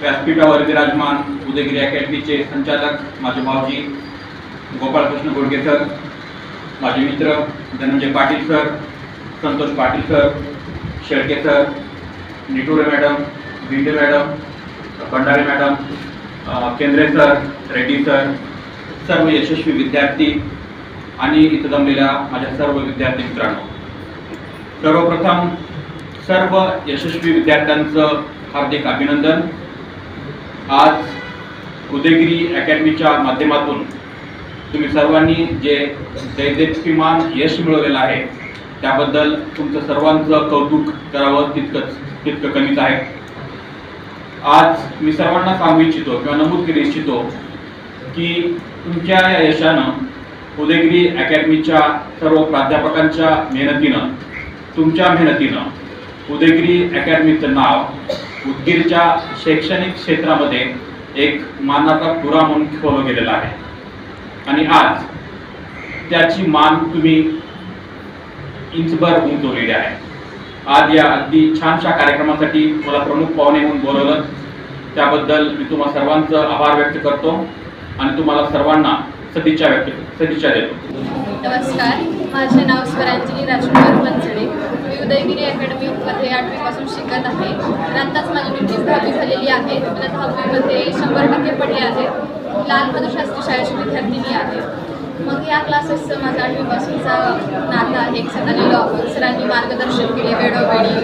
व्यासपीठावर विराजमान उदयगिरी अकॅडमीचे संचालक माझे भावजी गोपाळकृष्ण गोडगे सर माझे मित्र Dhananjay Patil sir Santosh Patil sir Shelke sir Niture madam Bhinde madam Bhandare madam Kendre sir Reddy sir सर्व यशस्वी विद्यार्थी आणि इथं जमलेल्या माझ्या सर्व विद्यार्थी मित्रांनो. सर्वप्रथम सर्व यशस्वी विद्यार्थ्यांचं हार्दिक अभिनंदन. आज उदयगिरी अकॅडमीच्या माध्यमातून तुम्ही सर्वांनी जे दैदिप्यमान यश मिळवलेलं आहे त्याबद्दल तुमचं सर्वांचं कौतुक करावं तितकंच तितकं कमीच आहे. आज मी सर्वांना सांगू इच्छितो किंवा नमूद करू इच्छितो की तुमच्या या यशानं उदयगिरी अकॅडमीच्या सर्व प्राध्यापकांच्या मेहनतीनं तुमच्या मेहनतीनं उदयगिरी अकॅडमीचं नाव उदगीरच्या शैक्षणिक क्षेत्रामध्ये एक मानाचा पुरा म्हणून ठेवलं गेलेला आहे. आणि आज त्याची मान तुम्ही इंचभर उंचवलेली आहे. आज या अगदी छानशा कार्यक्रमासाठी मला प्रमुख पाहुणे म्हणून बोलवलं. त्याबद्दल मी तुम्हा सर्वांचं आभार व्यक्त करतो आणि तुम्हाला सर्वांना सदिच्छा व्यक्त सदिच्छा देतो. नमस्कार. माझे नाव स्वरांजली राजू उदयगिरी अकॅडमीमध्ये आठवीपासून शिकत आहे. तर आत्ताच माझी नुकतीच दहावी झालेली आहे. मला दहावीमध्ये शंभर टक्के पडले आहेत. लालबहादूर शास्त्री शाळेची विद्यार्थिनी आहे. मग या क्लासेसचं माझं आठवीपासूनचा नातं आहे. एक सदानी आपण सरांनी मार्गदर्शन केले वेळोवेळी.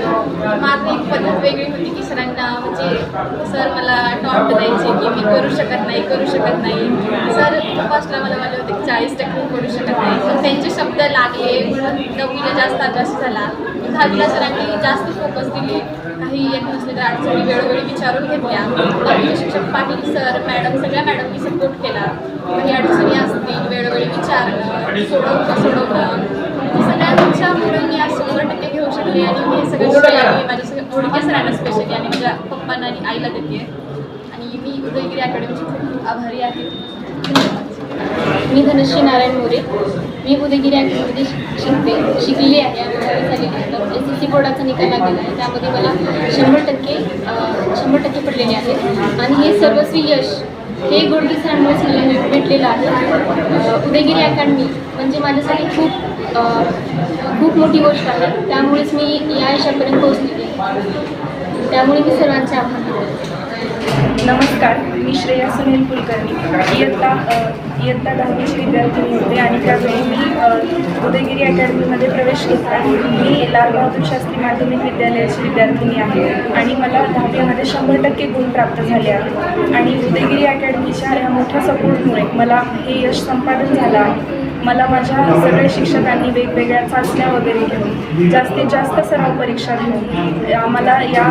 माझी एक पद्धत वेगळी होती की सरांना म्हणजे सर मला टॉट द्यायचे की मी करू शकत नाही करू शकत नाही. सर फर्स्टला मला माझ्या होते की चाळीस टक्के करू शकत नाही. पण त्यांचे शब्द लागले. म्हणून नववीला जास्त अभ्यास झाला. दहावीला सरांनी जास्त फोकस दिली काही येत नसले तर अडचणी वेळोवेळी विचारून घेतल्या. नववीला शिक्षक पाटील सर मॅडम सगळ्या मॅडमनी सपोर्ट केला. काही अडचणी असतील वेळोवेळी विचारणं सोडवणं सोडवणं. सगळ्यांच्यामुळे मी आज शंभर टक्के घेऊ शकले आणि हे सगळं श्रेय मी माझ्या सगळ्या ओळखीच्या सरांना स्पेशली आणि माझ्या पप्पांना आणि आईला देते. आणि मी उदयगिरी अकॅडमीची खूप आभारी आहे. मी धनुष्य नारायण मोरे. मी उदयगिरी अकॅडमीमध्ये शिकते शिकलेली आहे. आणि झालेली एस एस सी बोर्डाचा निकाल लागलेला आहे. त्यामध्ये मला शंभर टक्के शंभर टक्के पडलेले आहेत. आणि हे सर्वस्वी यश हे गोडगी सरांमुळेच मला भेटलेलं आहे. उदयगिरी अकॅडमी म्हणजे माझ्यासाठी खूप खूप मोठी गोष्ट आहे. त्यामुळेच मी या यशापर्यंत पोहोचलेली आहे. त्यामुळे मी सर्वांचे आभार नमस्कार मी श्रेया सुनील कुलकर्णी. इयत्ता इयत्ता दहावीची विद्यार्थिनी होते आणि त्यावेळी मी उदयगिरी अकॅडमीमध्ये प्रवेश घेतला. मी लालबहादूर शास्त्री माध्यमिक विद्यालयाची विद्यार्थिनी आहे आणि मला दहावीमध्ये शंभर टक्के गुण प्राप्त झाले आहेत. आणि उदयगिरी अकॅडमीच्या या मोठ्या सपोर्टमुळे मला हे यश संपादन झालं आहे. मला माझ्या सगळ्या शिक्षकांनी वेगवेगळ्या चाचण्या वगैरे घेऊन जास्तीत जास्त सराव परीक्षा घेऊन मला या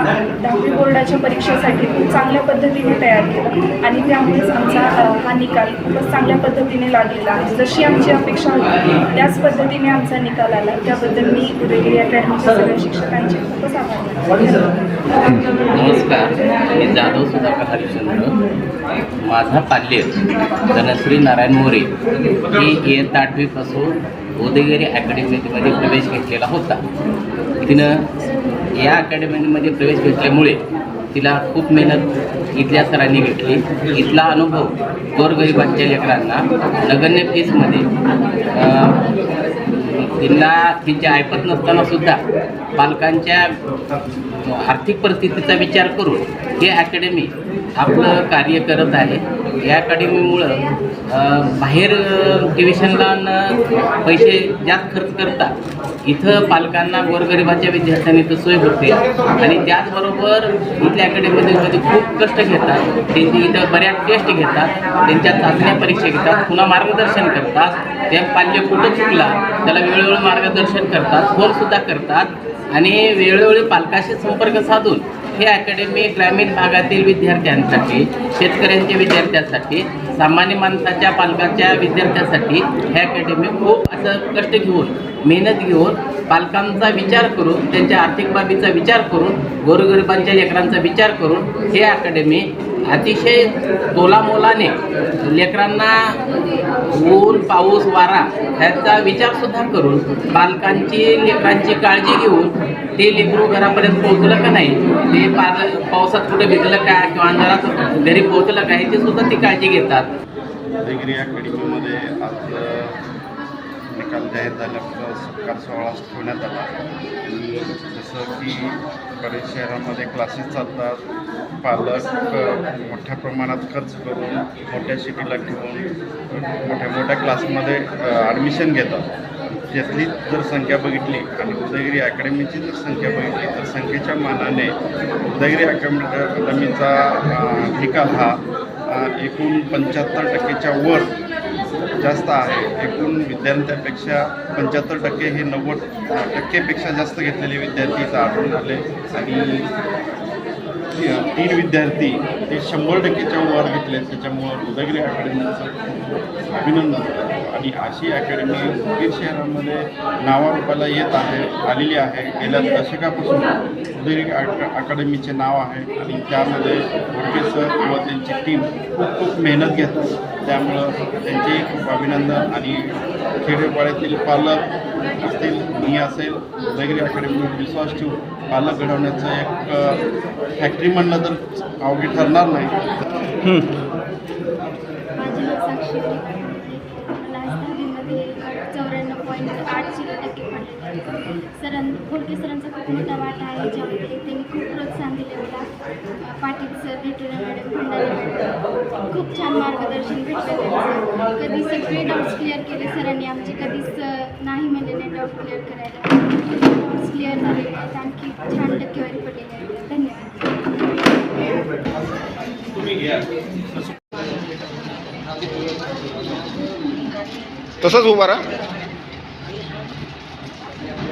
दहावी बोर्डाच्या परीक्षेसाठी खूप चांगल्या पद्धतीने तयार केलं. आणि त्यामुळेच आमचा हा निकाल खूपच चांगल्या पद्धतीने लागलेला आहे. जशी आमची अपेक्षा होती त्याच पद्धतीने आमचा निकाल आला. त्याबद्दल मी उदयगिरी अकॅडमीच्या सगळ्या शिक्षकांचे खूपच आभार. नमस्कार. मी जाधव सुधाकर हरिश्चंद्र माझा पाल्य धनश्री नारायण मोरे ही इयत्ता आठवीपासून उदयगिरी अकॅडमीमध्ये प्रवेश घेतलेला होता. तिनं या अकॅडमीमध्ये प्रवेश घेतल्यामुळे तिला खूप मेहनत इथल्या सरांनी घेतली. इथला अनुभव गोरगरिबांच्या लेकरांना. नगण्य फीसमध्ये तिला तिचे ऐपत नसताना सुद्धा पालकांच्या आर्थिक परिस्थितीचा विचार करून हे अकॅडमी आपलं कार्य करत आहे. या अकॅडमीमुळं बाहेर ट्युशनला पैसे जास्त खर्च करता इथं पालकांना गोरगरिबाच्या विद्यार्थ्यांनी तर सोय होते. आणि त्याचबरोबर इथल्या अकॅडमीमध्ये खूप कष्ट घेतात. त्यांची इथं बऱ्याच टेस्ट घेतात. त्यांच्या चाचण्या परीक्षा घेतात. पुन्हा मार्गदर्शन करतात. त्या पाल्य कुठं चुकला त्याला वेळोवेळी मार्गदर्शन करतात फोनसुद्धा करतात. आणि वेळोवेळी पालकाशी संपर्क साधून हे अकॅडमी ग्रामीण भागातील विद्यार्थ्यांसाठी शेतकऱ्यांच्या विद्यार्थ्यांसाठी सामान्य माणसाच्या पालकाच्या विद्यार्थ्यासाठी हे अकॅडमी खूप असं कष्ट घेऊन मेहनत घेऊन पालकांचा विचार करून त्यांच्या आर्थिक बाबीचा विचार करून गोरगरिबांच्या लेकरांचा विचार करून हे अकॅडमी अतिशय तोलामोलाने लेकरांना ऊन पाऊस वारा ह्याचा विचारसुद्धा करून पालकांची लेकरांची काळजी घेऊन ते लेकरू घरापर्यंत पोहोचलं का नाही ते पाल पावसात कुठे भिजलं का किंवा अंधारात घरी पोहोचलं का ह्याची सुद्धा ती काळजी घेतात. आज अ, निकाल सत्कार सोहळा ठेवण्यात आला. आणि जसं की बरेच शहरामध्ये क्लासेस चालतात. पालक मोठ्या प्रमाणात खर्च करून मोठ्या सिटीला घेऊन मोठ्या मोठ्या क्लासमध्ये ॲडमिशन घेतात. त्यातली जर संख्या बघितली आणि उदयगिरी अकॅडमीची जर संख्या बघितली तर संख्येच्या मानाने उदयगिरी अकॅडमी अकॅडमीचा निकाल हा एकूण पंच्याहत्तर टक्केच्या वर जास्त आहे. एकूण विद्यार्थ्यांपेक्षा पंच्याहत्तर टक्के हे नव्वद टक्केपेक्षा जास्त घेतलेले विद्यार्थी इथं आढळून आले. आणि तीन विद्यार्थी हे शंभर टक्केच्या वर घेतले त्याच्यामुळं उदयगिरी अकॅडमीचं अभिनंदन. ही आणि अशी अकॅडमी उदगीर शहरामध्ये नावारूपाला येत आहे आलेली आहे. गेल्या दशकापासून उदगीर अक- अकॅडमीचे नाव आहे आणि त्यामध्ये घोडके सर व त्यांची टीम खूप खूप मेहनत घेतात. त्यामुळं त्यांचे खूप अभिनंदन आणि खेडेपाड्यातील पालक असतील मी असेल उदयगिरी अकॅडमीवर विश्वास ठेवून पालक घडवण्याचं एक फॅक्टरी म्हणलं तर अवघड ठरणार नाही. आठ झिरो टक्के पडले सरां खोडके सरांचा खूप मोठा वाटा आहे ज्यामध्ये त्यांनी खूप प्रोत्साहन दिले मला. पाटील सर भेटून मॅडम भंडारे मॅडम. खूप छान मार्गदर्शन भेटलं त्यांचं. कधी सगळे डाऊट्स क्लिअर केले सरांनी आमचे कधीच नाही म्हणले नाही डाऊट क्लिअर करायला. डाऊट्स क्लिअर झालेले आहेत. आणखी छान टक्केवारी पडलेली आहे. धन्यवाद. तसंच उभा राहा.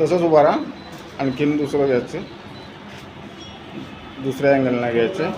तसंच उभा राहा. आणखीन दुसरं घ्यायचं. दुसऱ्या अँगलला घ्यायचं.